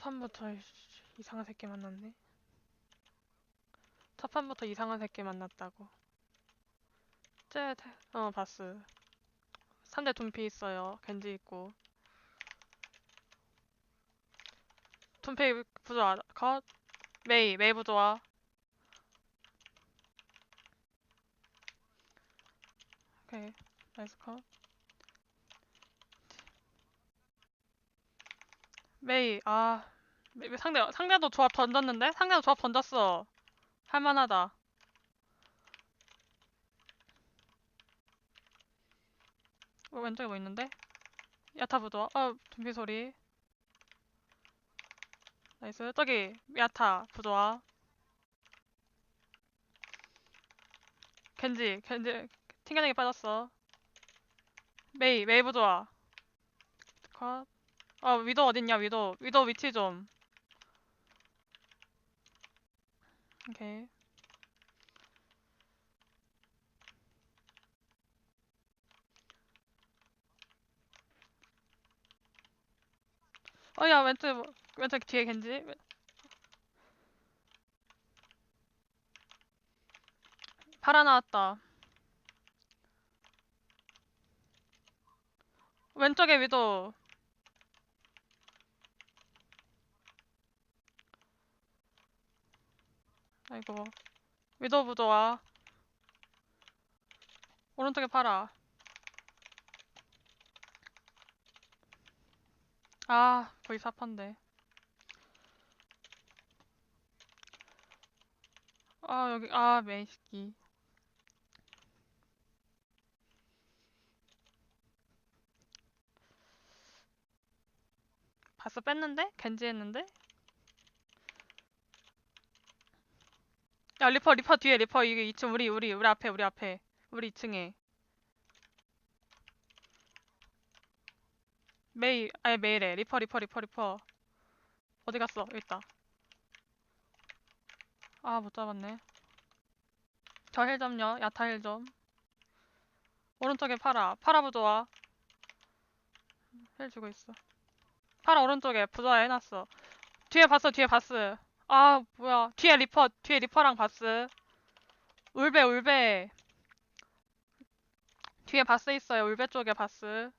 판부터 이상한 새끼 만났네. 첫 판부터 이상한 새끼 만났다고. 쟤, 태- 어, 봤어. 3대 둠피 있어요. 겐지 있고. 둠피 부조화, 컷. 메이, 메이 부조화. 오케이, 나이스 컷. 메이, 아. 메이, 상대, 상대도 조합 던졌는데? 상대도 조합 던졌어. 할만하다. 어, 왼쪽에 뭐 있는데? 야타 부조화. 어, 둠피 소리. 나이스. 저기, 야타 부조화. 겐지, 겐지, 튕겨내기 빠졌어. 메이, 메이 부조화. 컷. 어, 위도 어딨냐, 위도. 위도 위치 좀. 오케이. 어, 야, 왼쪽, 뭐- 왼쪽 뒤에 겐지. 왼- 팔아 나왔다. 왼쪽에 위도. 아이고. 위도 부조화. 오른쪽에 팔아. 아, 거의 사판데. 아, 여기, 아, 메이스키. 봤어, 뺐는데? 겐지 했는데? 야, 리퍼, 리퍼 뒤에, 리퍼, 이게 2층, 우리, 우리, 우리 앞에, 우리 앞에. 우리 2층에. 메이, 아니, 메이래. 리퍼, 리퍼, 리퍼, 리퍼. 어디 갔어? 여기 있다. 아, 못 잡았네. 저 힐 좀요. 야타 힐 좀. 오른쪽에 파라. 파라 부조화. 힐 주고 있어. 파라 오른쪽에 부조화 해놨어. 뒤에 봤어, 뒤에 봤어. 아, 뭐야. 뒤에 리퍼, 뒤에 리퍼랑 봤어. 울베, 울베. 뒤에 바스 있어요. 울베 쪽에 바스.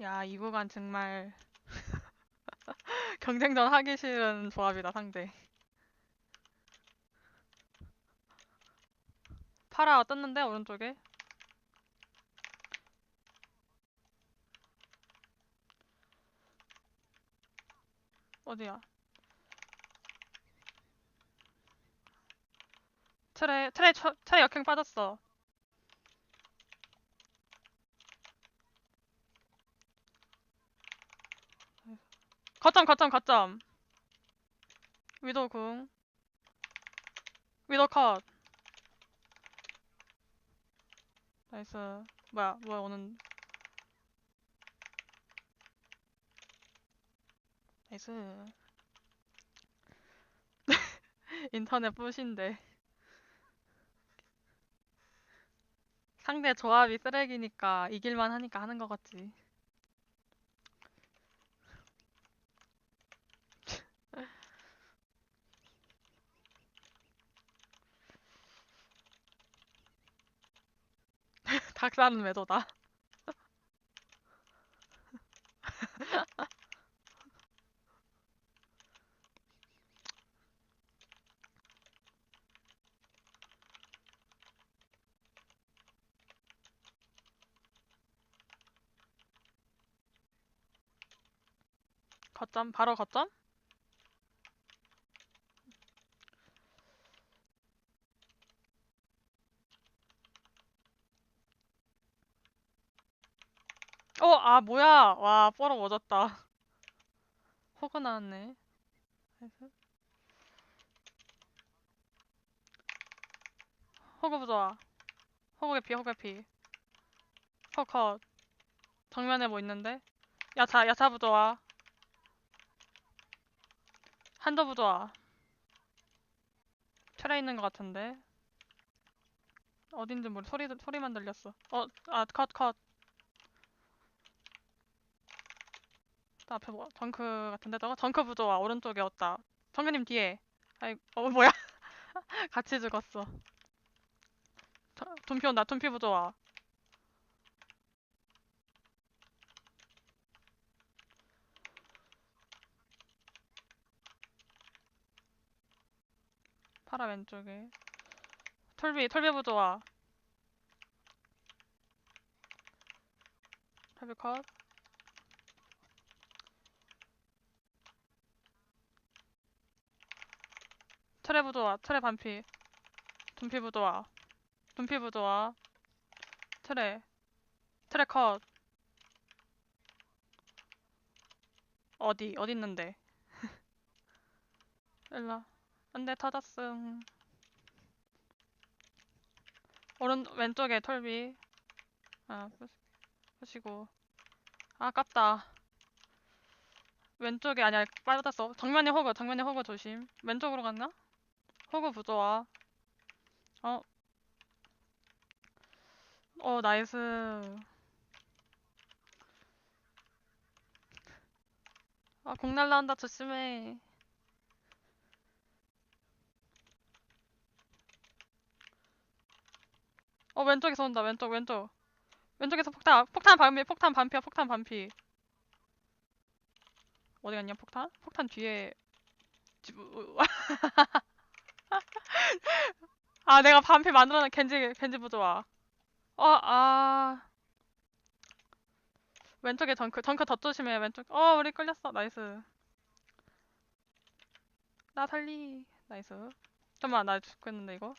야, 이 구간 정말 경쟁전 하기 싫은 조합이다, 상대. 파라 떴는데, 오른쪽에? 어디야? 트레, 트레, 처- 트레 역행 빠졌어. 거점, 거점, 거점. 위도 궁. 위도 컷. 나이스. 뭐야, 뭐야, 오는. 나이스. 인터넷 뿌신데. 상대 조합이 쓰레기니까 이길만 하니까 하는 것 같지. 닭사는 매도다. 거점, 바로 거점? 어, 아, 뭐야. 와, 뽀록 오졌다. 호그 나왔네. 호그 부좋아. 호그 개피, 호그 개피. 호컷. 정면에 뭐 있는데? 야차, 야차 부좋아. 한도 부좋아. 트레 있는 것 같은데. 어딘지 모르 소리 소리만 들렸어. 어, 아, 컷, 컷. 나 앞에 뭐 정크 같은데 저거 정크 부조와 오른쪽에 왔다. 정크님 뒤에. 아이, 어 뭐야? 같이 죽었어. 저- 둠피 온다. 둠피 부조와. 파라 왼쪽에. 톨비, 톨비 부조와. 톨비 컷. 트레 부조와. 트레 반피. 둠피 부조와. 둠피 부조와. 트레. 트레 컷. 어디? 어디 있는데? 일라. 안돼 터졌음. 오른 왼쪽에 털비. 아. 아, 아깝다. 왼쪽에 아니야 빠졌어. 정면에 호그 정면에 호그 조심. 왼쪽으로 갔나? 호그 부조와. 어. 어 나이스. 아 공 날라온다 조심해. 어 왼쪽에서 온다. 왼쪽 왼쪽. 왼쪽에서 폭탄 폭탄 반피 폭탄 반피야 폭탄 반피. 어디 갔냐? 폭탄? 폭탄 뒤에. 집- 우- 아 내가 반피 만들어낸 겐지 겐지 부조와 어아. 왼쪽에 정크 정크 더 조심해 왼쪽. 어 우리 끌렸어. 나이스. 나 살리. 나이스. 잠깐만 나 죽겠는데 이거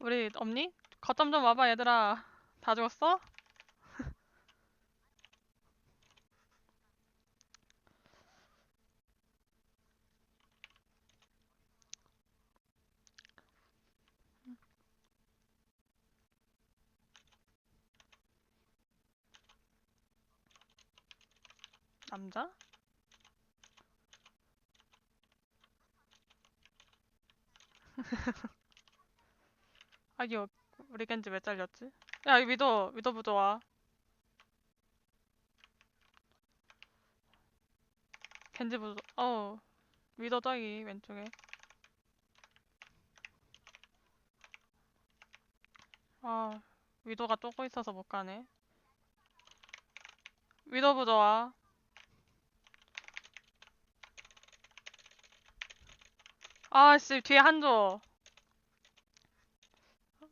우리 없니? 거점 좀 와봐 얘들아 다 죽었어? 남자? 아기요 우리 겐지 왜 잘렸지? 야이 위도 위도 부조와 겐지 부조 어. 위도 저기 왼쪽에. 아 위도가 쪼고 있어서 못 가네. 위도 부조와 아씨 뒤에 한조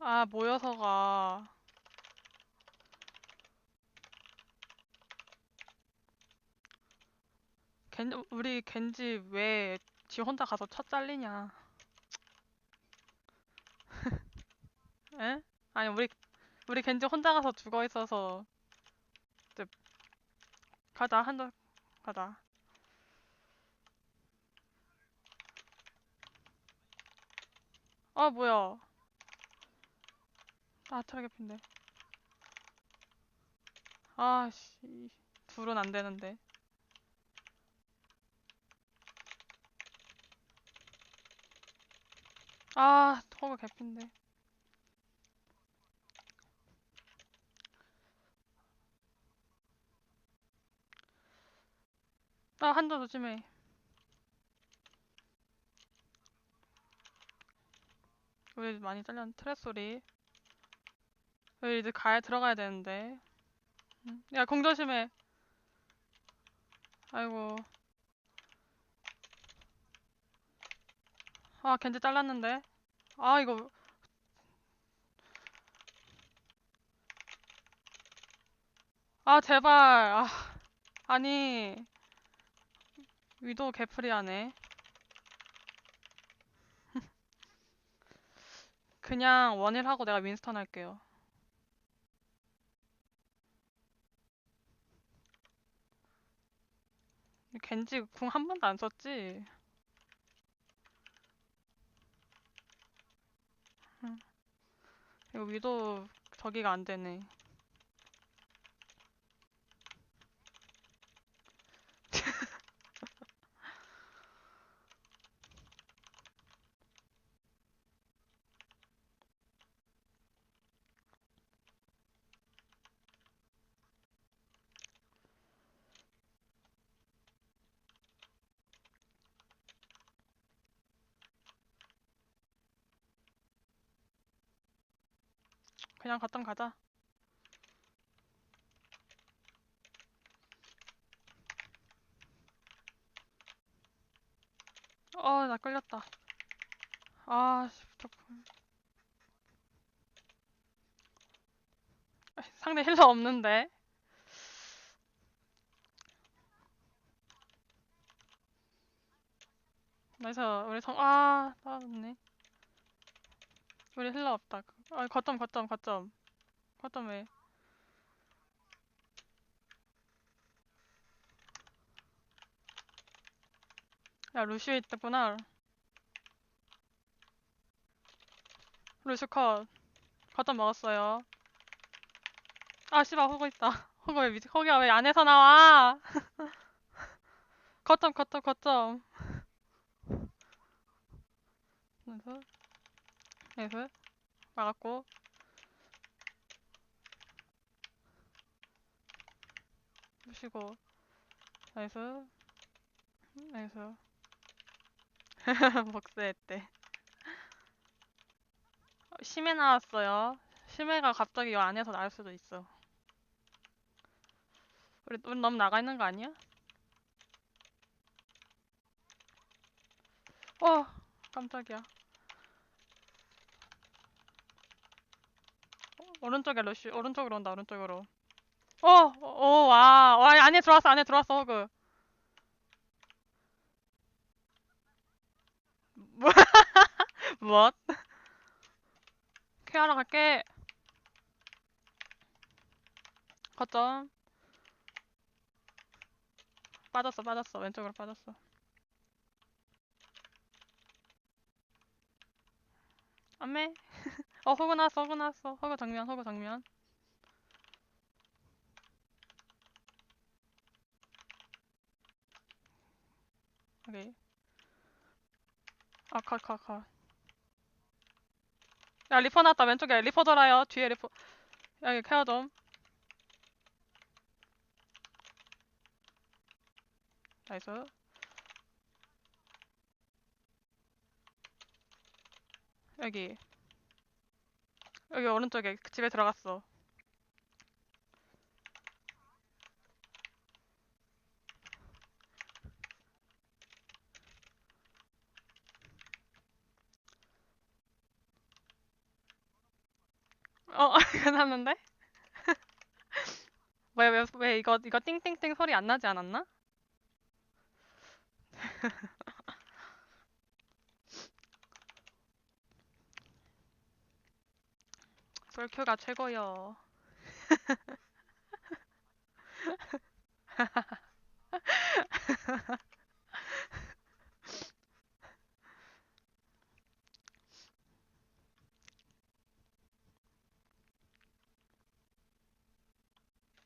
아 모여서 가. 겐 우리 겐지 왜 지 혼자 가서 첫 잘리냐? 에? 아니 우리 우리 겐지 혼자 가서 죽어 있어서 이제 가자 한조 가자. 아 뭐야 아 트라게핀데. 아 씨 둘은 안 되는데. 아 호그 개핀데. 아 한조 조심해. 우리 많이 잘렸는 트레 소리 우리 이제 가야 들어가야 되는데. 응. 야공 조심해. 아이고. 아 겐지 잘랐는데. 아 이거. 아 제발. 아 아니. 위도 개프리하네. 그냥 원일 하고 내가 윈스턴 할게요 겐지 궁 한 번도 안 썼지? 응. 이거 위도 저기가 안 되네. 그냥 갔던 가자. 어, 나 끌렸다. 아, 씨, 저... 상대 힐러 없는데. 나이스, 우리 성, 아, 따졌네. 우리 힐러 없다. 아, 거점, 거점, 거점. 거점 왜? 야, 루시오 있구나. 루시오 컷. 거점 먹었어요. 아, 씨발, 호구 있다. 호구 왜, 미, 호구야 왜 안에서 나와? 거점, 거점, 거점. 나이스. 나이스. 막았고. 무시고. 나이스. 나이스. 복수했대. 어, 심해 나왔어요. 심해가 갑자기 이 안에서 나올 수도 있어. 우리, 우리 너무 나가 있는 거 아니야? 어, 깜짝이야. 오른쪽에 러쉬, 오른쪽으로 온다, 오른쪽으로. 어, 어, 어, 와, 와, 안에 들어왔어, 안에 들어왔어, 호그. 뭐? 케어하러 갈게. 거점. 빠졌어, 빠졌어. 왼쪽으로 빠졌어. 안매. 어, 호그 나왔어, 호그 나왔어. 호그 정면, 호그 정면. 오케이. 아, 컷, 컷, 컷. 야, 리퍼 나왔다. 왼쪽에 리퍼 돌아요. 뒤에 리퍼. 여기 케어 좀. 나이스. 여기. 여기 오른쪽에 집에 들어갔어. 어, 괜찮은데? 왜, 왜, 왜 이거, 이거 띵띵띵 소리 안 나지 않았나? 솔큐가 최고요.